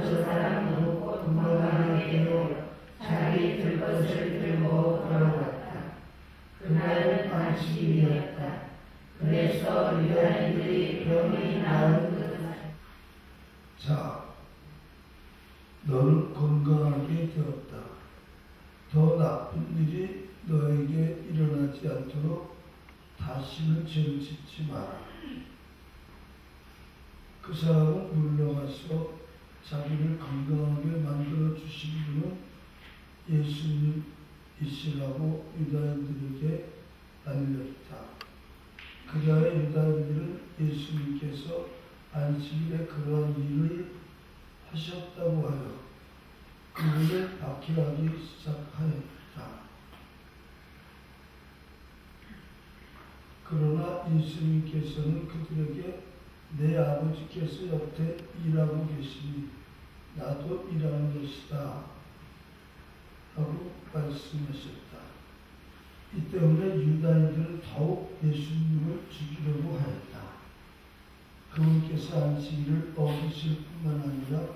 그 사람은 건강하게 되고 자기 들 것을 들고 걸어갔다. 그날은 안식일이었다. 그래서 유다인들이 병이 나은 것을 자, 너는 건강하게 되었다. 더 나쁜 일이 너에게 일어나지 않도록 다시는 죄를 짓지 마라. 그 사람은 물러가서 자기를 건강하게 만들어 주신 분은 예수님이시라고 유다인들에게 알렸다. 그자의 유다인들은 예수님께서 안식일에 그러한 일을 하셨다고 하여 그분을 박해하기 시작하였다. 그러나 예수님께서는 그들에게 내 아버지께서 옆에 일하고 계시니 나도 일하는 것이다 하고 말씀하셨다. 이 때문에 유다인들은 더욱 예수님을 죽이려고 하였다. 그분께서 안식일을 어기실 뿐만 아니라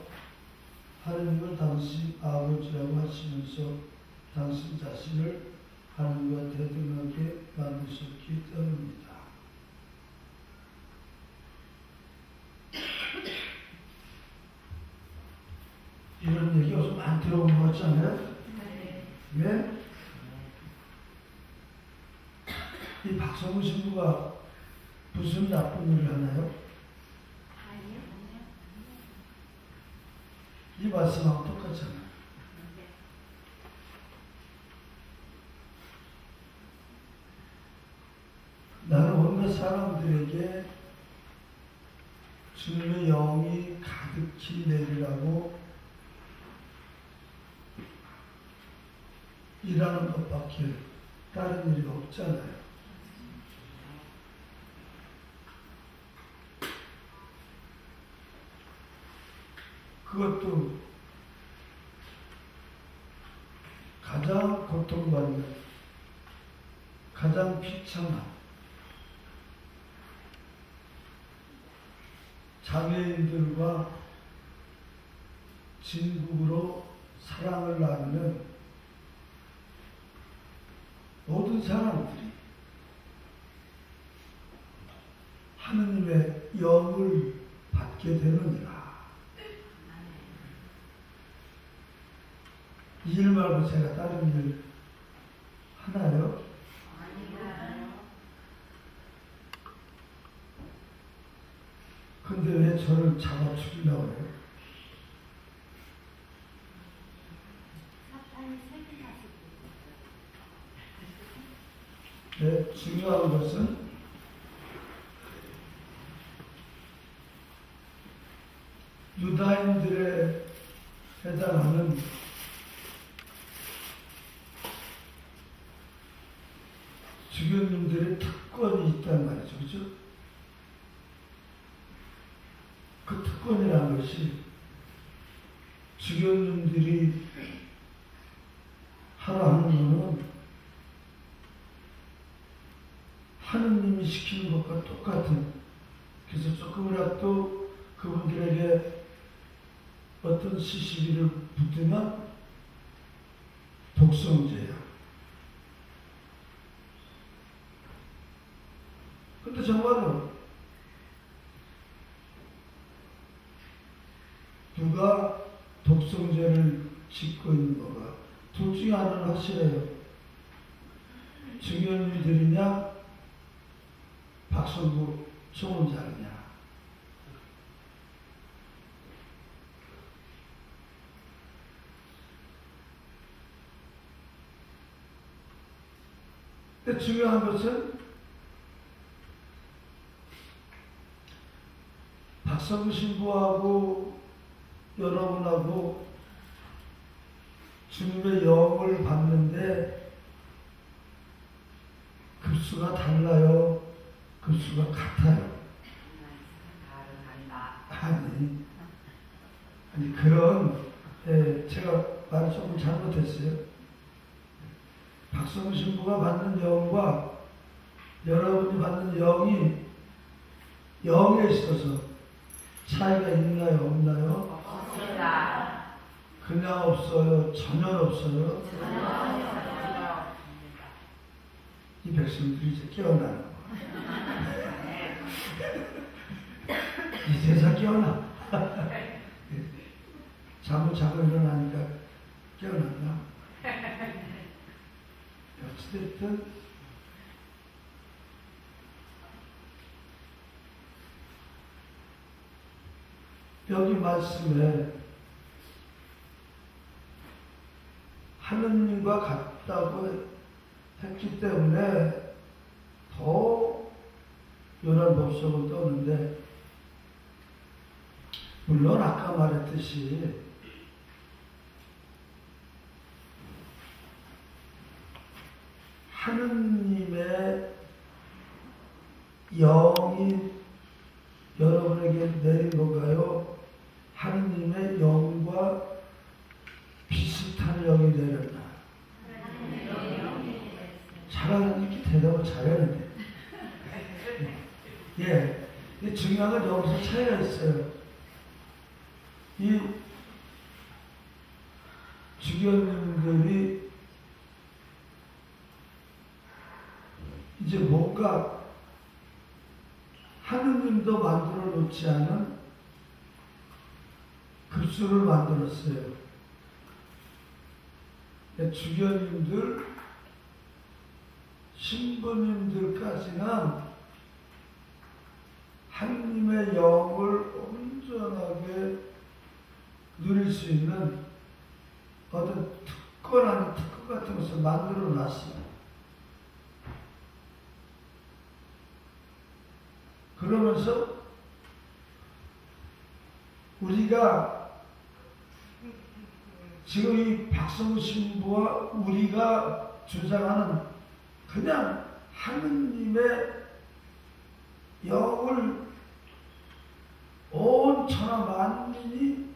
하느님은 당신 아버지라고 하시면서 당신 자신을 하나님과 대등하게 만드셨기 때문입니다. 이런 얘기 어서 많이 들어본 것 같지 않아요? 왜? 이 박성우 신부가 무슨 나쁜 일을 하나요? 이 말씀하고 똑같잖아요. 나는 온갖 사람들에게 주님의 영이 가득히 내리라고 일하는 것밖에 다른 일이 없잖아요. 그것도 가장 고통받는, 가장 비참한 장애인들과 진국으로 사랑을 나누는 모든 사람들이 하느님의 영을 받게 되느니라. 이 일 말고 제가 다른 일 하나요? 근데 왜 저를 잡아 죽이려고 해요? 네, 중요한 것은 유다인들에 해당하는 주교님들의 특권이 있단 말이죠. 그죠? 그 특권이라는 것이 하라 하는 거는 하느님이 시키는 것과 똑같은 그래서 조금이라도 그분들에게 어떤 시시비를 붙으면 독성죄야. 근데 정말로 누가 독성죄를 짓고 있는 거가 둘 중에 하나는 확실해요. 증언이들이냐 박성구 총원장이냐 근데 중요한 것은 박성구 신부하고 여러분하고 주님의 영을 받는데 급수가 달라요. 급수가 같아요. 아니, 아니 그런 예, 제가 말 조금 잘못했어요. 박성우 신부가 받는 영과 여러분이 받는 영이 영에 있어서 차이가 있나요, 없나요? 없습니다. 그냥 없어요. 전혀 없어요. 이 백성들이 이제 깨어나는 거야. 이제서 깨어나. 잠을 자고 일어나니까 깨어났나? 어찌됐든 여기 말씀에 하느님과 같다고 했기 때문에 더 요란 법석을 떠는데 물론 아까 말했듯이 하느님의 영이 여러분에게 내린 건가요? 하느님의 영과 비슷한 영이 내렸나? 잘하는 이렇게 대답을 잘하는데. 예. 이 중요한 건 여기서 차이가 있어요. 이 주교님들이 이제 뭔가 하느님도 만들어 놓지 않은 급수를 만들었어요. 예, 주교님들, 신부님들까지는 하느님의 영을 온전하게 누릴 수 있는 어떤 특권 아닌 특권 같은 것을 만들어 놨어요. 그러면서 우리가 지금 이 박성우 신부와 우리가 주장하는 그냥 하느님의 영을 온 천하 만민이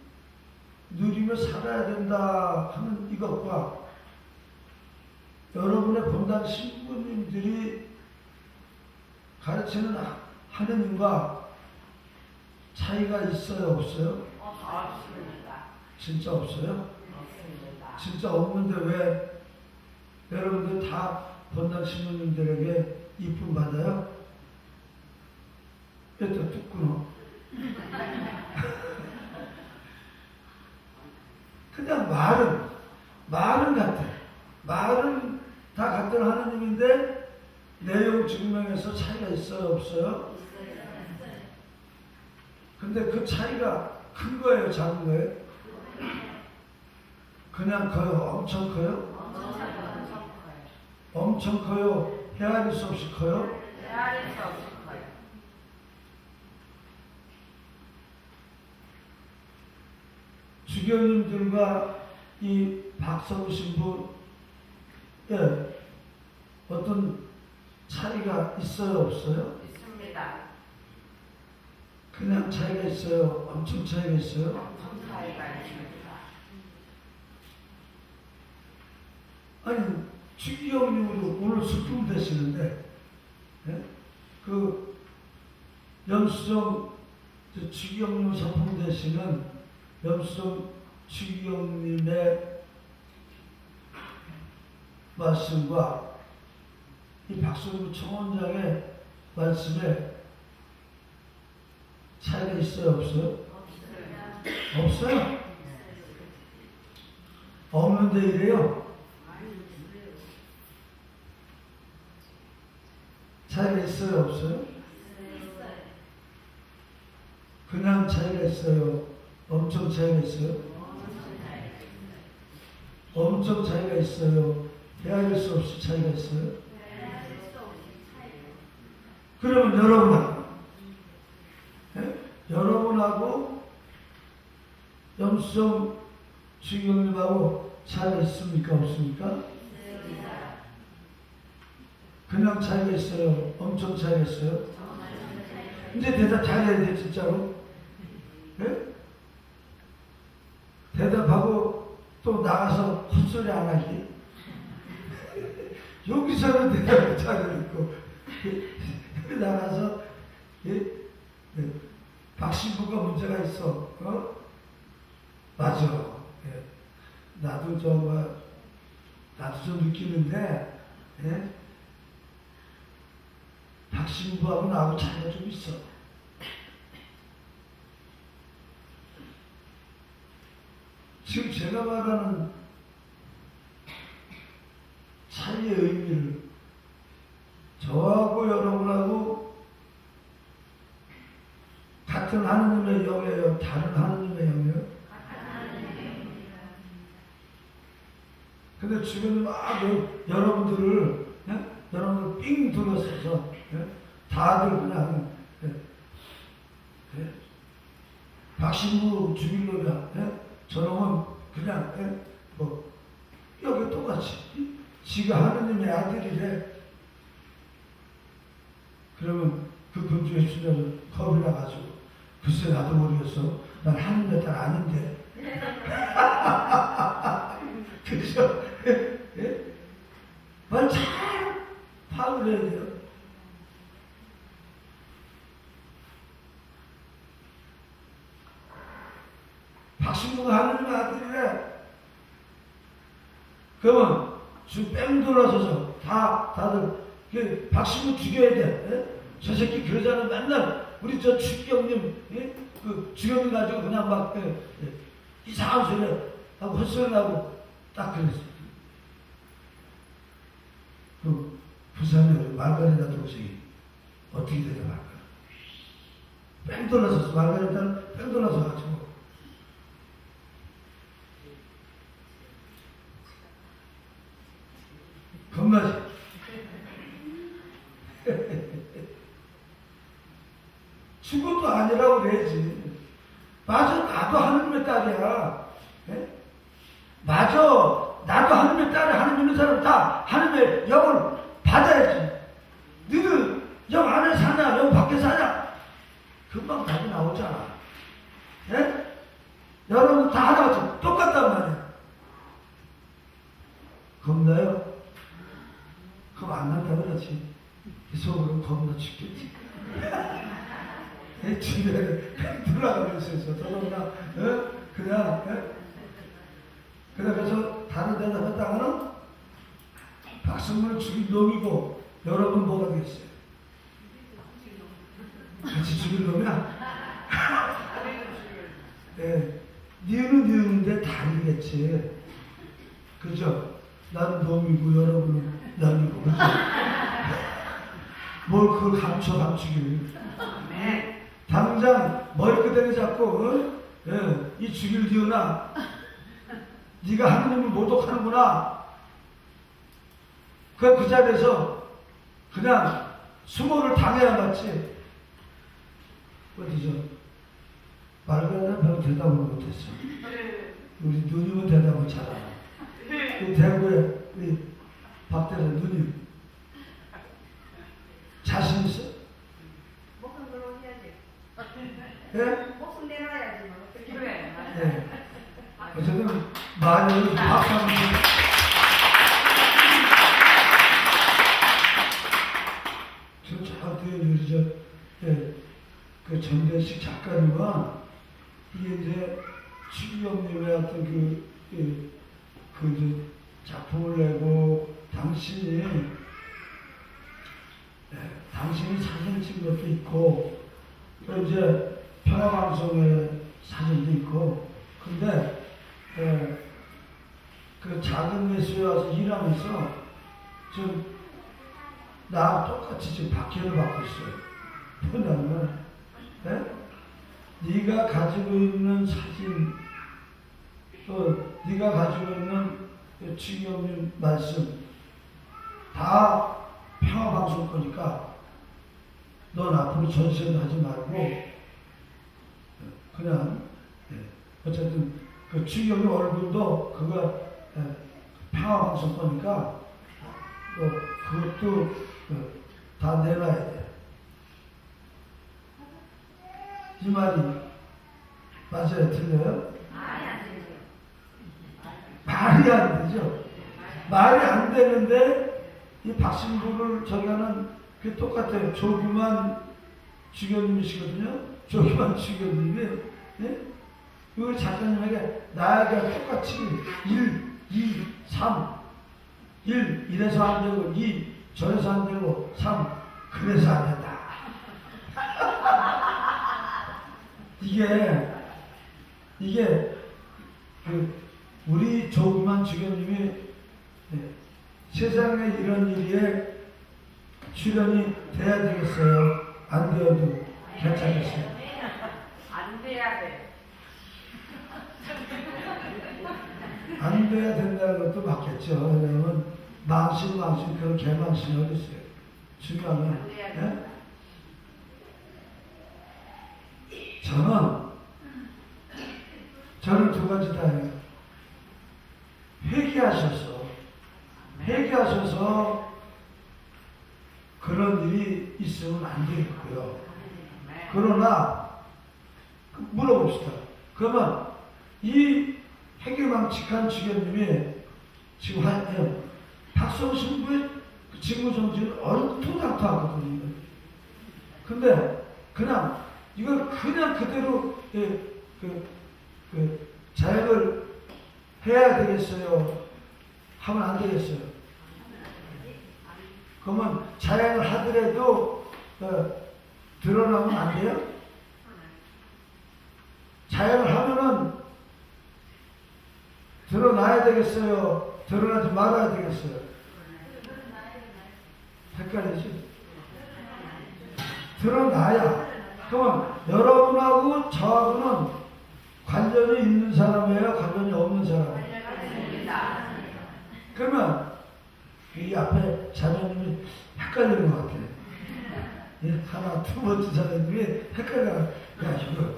누리며 살아야 된다 하는 이것과 여러분의 본당 신부님들이 가르치는 하- 하느님과 차이가 있어요 없어요? 없습니다. 진짜 없어요? 없습니다. 진짜 없는데 왜 여러분들 다 본당 신부님들에게 이쁨 받아요? 뚝 끊어? 그냥 말은 말은 같아. 말은 다 같은 하느님인데 내용 증명에서 차이가 있어요 없어요? 근데 그 차이가 큰 거예요 작은 거예요? 그냥 커요 엄청 커요? 엄청 커요 헤아릴 수 없이 커요? 헤아릴 수 없이 커요. 주교님들과 이 박성우 신부 예, 어떤 차이가 있어요 없어요? 있습니다. 그냥 차이가 있어요 엄청 차이가 있어요 엄청 차이가 있습니다. 아니 주기영님으로 오늘 수품 되시는데 예? 그 염수정 저 주기영님 소품 되시는 염수정 주기영님의 말씀과 이 박수부 청원장의 말씀에 차이가 있어요 없어요? 없어요. 없어요? 없는데 이래요? 차이가 있어요, 없어요? 그냥 차이가 있어요. 엄청 차이가 있어요. 엄청 차이가 있어요. 헤아릴 수 없이 차이가 있어요. 그러면 여러분하고, 예? 여러분하고 염수정 주경님하고 차이가 있습니까, 없습니까? 그냥 차이가 있어요. 엄청 차이가 있어요. 이제 대답 잘해야 돼, 진짜로. 예? 대답하고 또 나가서 헛소리 안 하기. 여기서는 대답을 잘해놓고 나가서 예? 예. 박신부가 문제가 있어. 어? 맞아. 예. 나도 정말 나도 좀 느끼는데 예? 박신부하고 나하고 차이가 좀 있어. 지금 제가 말하는 차이의 의미를 저하고 여러분하고 같은 하느님의 영이에요? 다른 하느님의 영이에요? 근데 주변에 막 여- 여러분들을 예? 여러분들 삥 둘러서서 예? 다들 그냥 예? 예? 박신부 주민로야 예? 저놈은 그냥 예? 뭐 여기 똑같이 지가 하느님의 아들이래 그러면 그 금주의 주녀는 겁이 나가지고 글쎄 나도 모르겠어 난 하느님의 딸 아닌데 그죠? 예? 말잘 파악을 해야 돼요. 하느님 아들이래. 그러면 주뺑 돌아서서 다, 다들, 그 박신부 죽여야 돼. 예? 저 새끼 그러잖아. 맨날 우리 저 추경님, 예? 그 주경님 가지고 그냥 막, 예, 예, 이상한 소리 하고 헛소리 하고 딱 그랬어. 그 부산에 말가리다 동생이 어떻게 되냐 말까? 뺑 돌아서 말가리다는 뺑 돌아서 가지고 겁나지? 죽어도 아니라고 그래야지. 맞아, 나도 하느님의 딸이야. 예? 맞아. 나도 하느님의 딸이 하느님 있는 사람 다 하느님의 영을 받아야지. 너희들 영 안에 사냐, 영 밖에 사냐? 금방 답이 나오잖아. 예? 여러분 다 하나같이 똑같단 말이야. 겁나요? 그럼 안 난다 그러지. 이 속으로 겁나 죽겠지. 내 주변에 있어. 저러나, 어? 그냥, 어? 그래서 다른 데다 했다가는 박승문을 죽인 놈이고 여러분 뭐가 되겠어요? 같이 죽인 놈이야? 예, 니는 니는데 다르겠지. 그죠? 나는 놈이고 여러분은 남이고? 뭘 그걸 감춰 감추길. 네. 당장 머리끄댕이 잡고 어? 예, 이 죽일 디오나 네가 하느님을 모독하는구나. 그, 그 자리에서 그냥 수모를 당해야 맞지? 어디죠? 말가는 별로 대답을 못했어. 우리 누님은 대답을 잘하네. 그 대구에 우리 박대선 누님 자신 있어? 목숨 걸어 해야지. 예? 목숨 내놔야지. 뭐. 어떻게 그래. 네. 어쨌든 많이 박수 한번 좀. 저 저한테 우리 저, 예, 그 전대식 작가님은 이게 이제 추기경님의 어떤 그, 그, 그 이제 작품을 내고 당신이 예, 당신이 사진 찍은 것도 있고 또 이제 평화방송의 사진도 있고 근데 예, 그 작은 예수에 와서 일하면서 좀 나랑 똑같이 지금 박해를 받고 있어요. 뭐냐면 예? 네가 가지고 있는 사진 또 네가 가지고 있는 그 주기님 말씀 다 평화방송 거니까 넌 앞으로 전시는 하지 말고 그냥 예, 어쨌든 그 주경의 얼굴도 그거 예, 평화방송 거니까 또 그것도 그, 다 내놔야 돼. 이 말이 맞아요, 틀려요? 말이 안 되죠. 말이 안 되죠. 말이 안 되는데 이 박신부를 저기하는 그 똑같아요. 조규만 주교님이시거든요. 조규만 주교님이 예? 우리 작가님에게 나에게 똑같이 1, 2, 3, 1 이래서 안 되고 2 저래서 안 되고 3 그래서 안 된다. 이게 이게 그 우리 조기만 주교님이 예, 세상에 이런 일에 출연이 돼야 되겠어요. 안 되어도 괜찮겠어요. 안 돼야 돼. 안 돼야 된다는 것도 맞겠죠. 왜냐면 망신 망신 그런 개망신이 어디 있어요. 중요한 건 예? 저는 저는 두 가지 다 해요. 회개하셔서 회개하셔서 그런 일이 있으면 안 되겠고요. 네. 그러나 그 물어봅시다. 그러면 이 해결망측한 주교님이 지금 한 예, 박성 신부의 그 직무 정지는 얼토당토하거든요. 근데 그냥 이걸 그냥 그대로 예, 그, 그 자행을 해야 되겠어요. 하면 안 되겠어요. 그러면 자행을 하더라도 어, 드러나면 안 돼요? 자행을 하면은 드러나야 되겠어요? 드러나지 말아야 되겠어요? 헷갈리지? 드러나야. 그러면 여러분하고 저하고는 관련이 있는 사람이에요? 관련이 없는 사람이에요? 그러면 이 앞에 자녀님이 헷갈리는 것 같아요. 예, 하나, 두 번째 자녀님이 헷갈려. 야, 이거,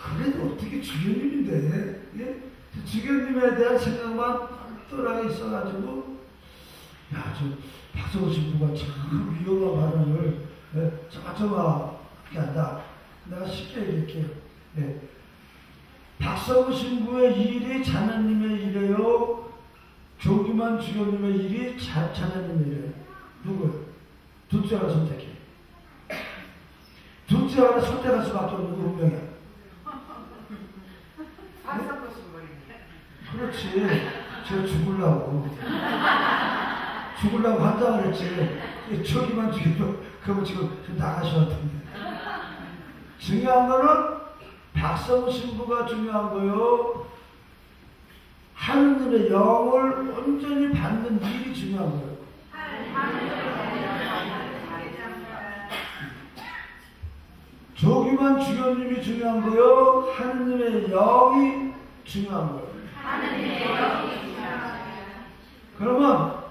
그래도 어떻게 주교님인데, 예? 주교님에 대한 생각만 떠나게 있어가지고, 야, 저 박성호 신부가 참 위험한 발언을, 예, 저마저마하게 한다. 내가 쉽게 얘기할게요. 예. 박성호 신부의 일이 자녀님의 일이에요. 조기만 주교님의 일이 자, 자녀님의 일이에요. 누구요? 둘째가 선택해. 둘째가 선택할 수밖에 없는 게 운명이야. 박사고 신부입니다. 그렇지. 저 죽으려고. 죽으려고 한다고 그랬지. 저기만 죽여도, 그러면 지금 좀 나가셔야 텐데. 중요한 거는 박성우 신부가 중요한 거요. 하느님의 영을 온전히 받는 일이 중요한 거예요. 조기만 주교님이 중요한 거요. 하느님의 영이 중요한 거예요. 그러면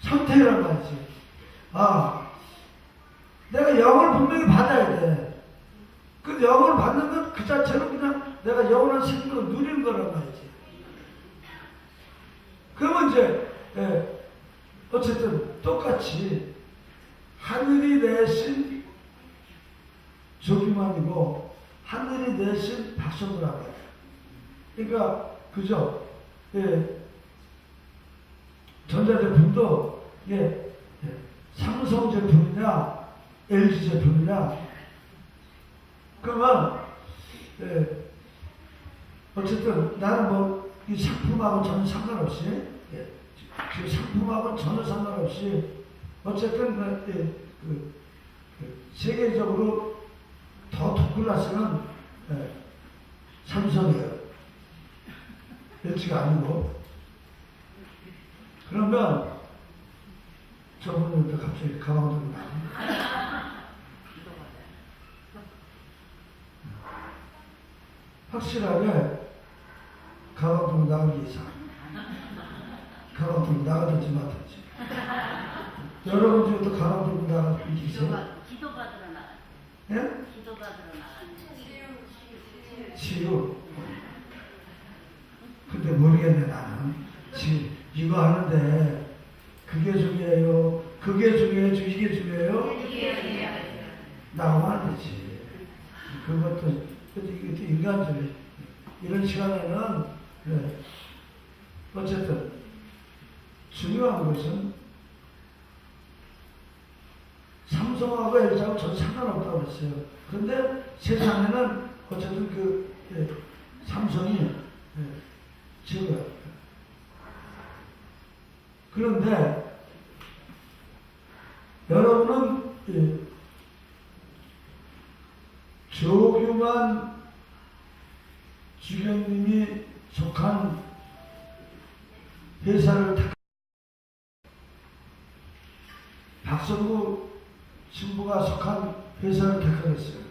선택이란 말이지. 아, 내가 영을 분명히 받아야 돼. 그 영을 받는 건 그 자체로 그냥 내가 영원한 생명을 누리는 거란 말이지. 그러면 이제, 예, 어쨌든 똑같이 하늘이 내신 조기만이고 하늘이 내신 박성구라고 해요. 그러니까, 그죠? 예, 전자제품도 이게 예, 삼성 제품이냐 LG 제품이냐. 그러면 예, 어쨌든 나는 뭐 이 상품하고 전혀 상관없이 예, 그 상품하고 전혀 상관없이 어쨌든 그, 예, 그, 그 세계적으로 더 토플라스는 예, 삼성이에요. LG가 아니고 그러면 저분은 갑자기 가방 들고 나와. 확실하게 가방 들고 나가기 이상. 가방 들고 나가든지 말든지. 여러분 중에도 가방 들고 나가는 분 계세요? 기도가 기도 받으러 나가. 예? 기도 받으러 나가. 치유. 근데 모르겠네 나는. 지금 이거 하는데 그게 중요해요. 그게 중요해요. 이게 중요해요. 나오면 안 되지. 그것도 그것도 이것도 인간적인 이런 시간에는 네. 어쨌든 중요한 것은 삼성하고 LG하고 전 상관없다고 그랬어요. 근데 세상에는 어쨌든 그 예, 삼성이 예, 최고야. 그런데 여러분은 예, 조규만 주경님이 속한 회사를 택 박성구 신부가 속한 회사를 택하겠어요.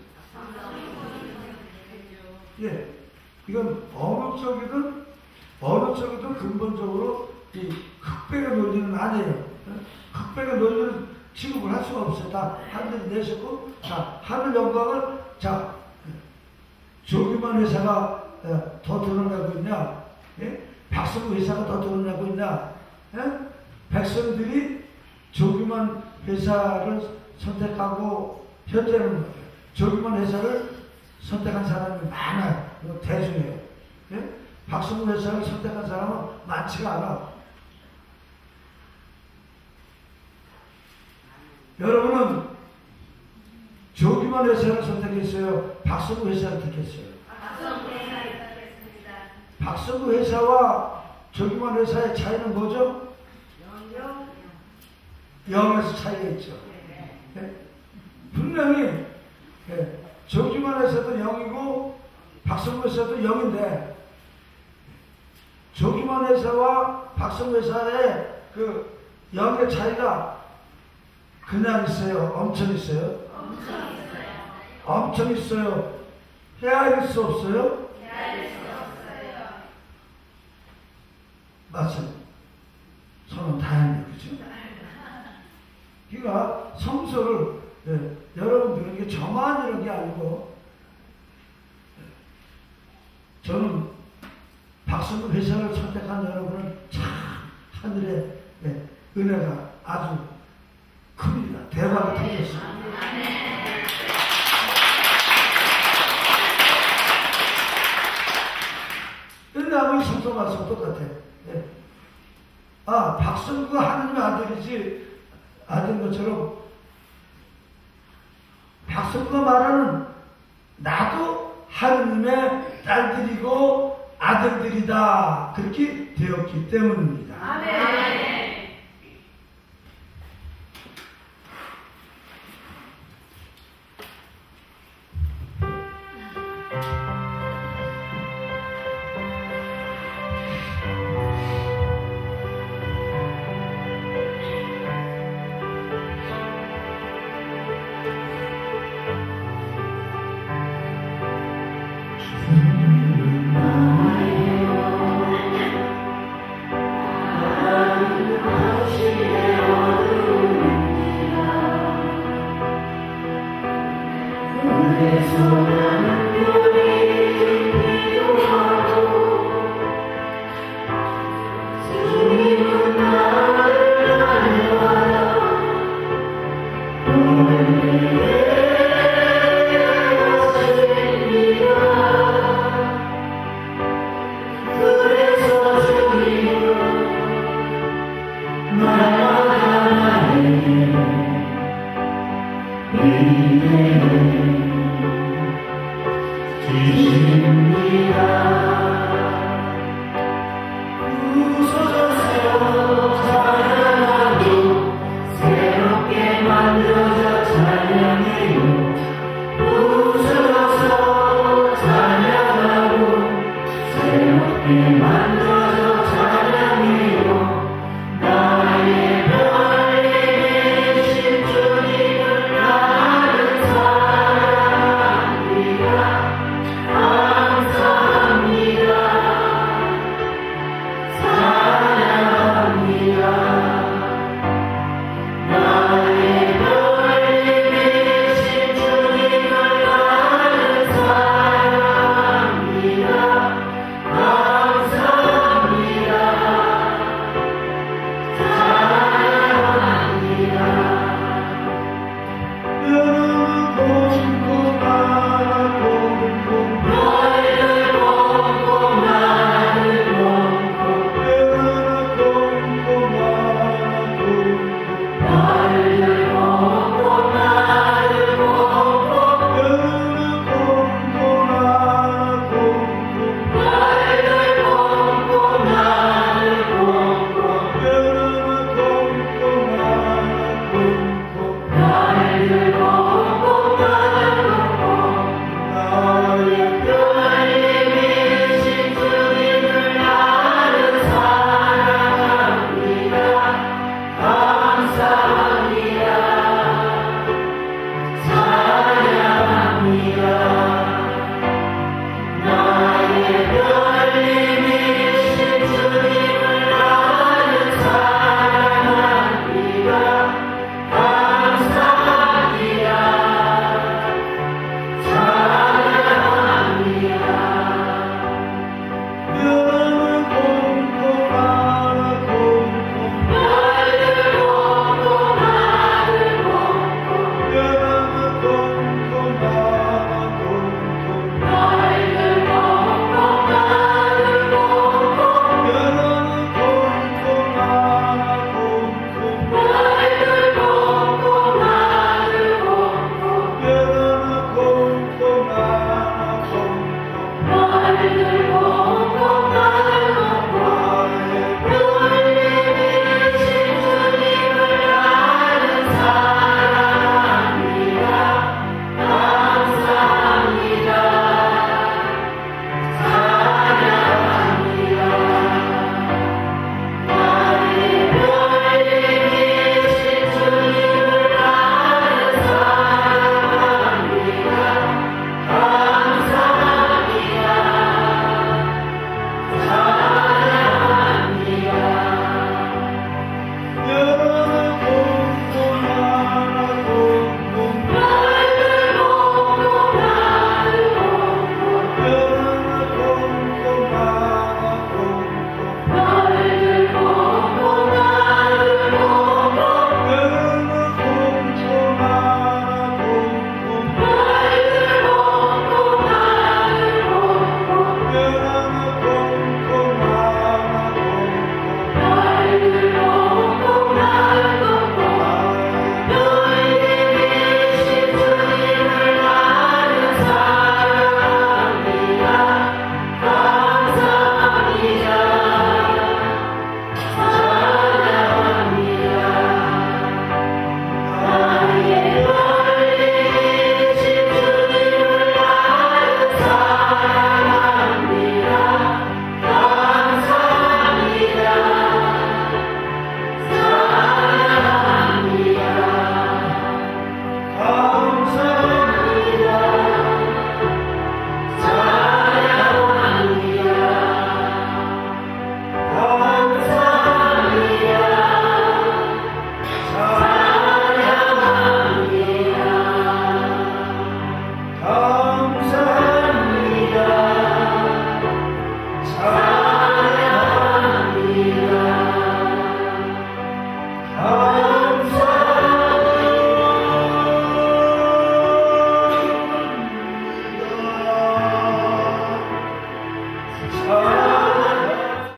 예, 이건 어느 쪽이든 어느 쪽이든 근본적으로 이 흑백의 논리는 아니에요. 어? 흑백의 논리는 취급을 할 수가 없어요. 다 하늘이 내셨고, 자 하늘 영광을 자 조규만 회사가 어, 더 드러나고 있냐? 예? 박성구 회사가 더 드러나고 있냐? 예? 백성들이 조규만 회사를 선택하고 현재는 조규만 회사를 선택한 사람이 많아요. 이거 대중이에요. 예? 박성구 회사를 선택한 사람은 많지가 않아. 여러분은 조규만 회사를 선택했어요. 박성구 회사를 택했어요. 박성구 회사와 조규만 회사의 차이는 뭐죠? 영. 영에서 차이가 있죠. 예? 분명히 예, 조규만 회사도 영이고 박성구 회사도 영인데 조규만 회사와 박성구 회사의 그 영의 차이가 그냥 있어요. 엄청 있어요. 엄청 있어요. 헤아릴 수 없어요. 맞습니다. 서로 다행이에요. 그죠? 그러니까 성서를 예, 여러분들은 이게 저만 이런 게 아니고 예, 저는 박성구 회사를 선택한 여러분은 참 하늘의 예, 은혜가 아주 큽니다. 대박이 터졌습니다. 끝나면 성서 말씀 똑같아. 예. 아, 박성구가 하나님의 아들이지, 아들인 것처럼, 박성구가 말하는 나도 하느님의 딸들이고 아들들이다. 그렇게 되었기 때문입니다. 만 들어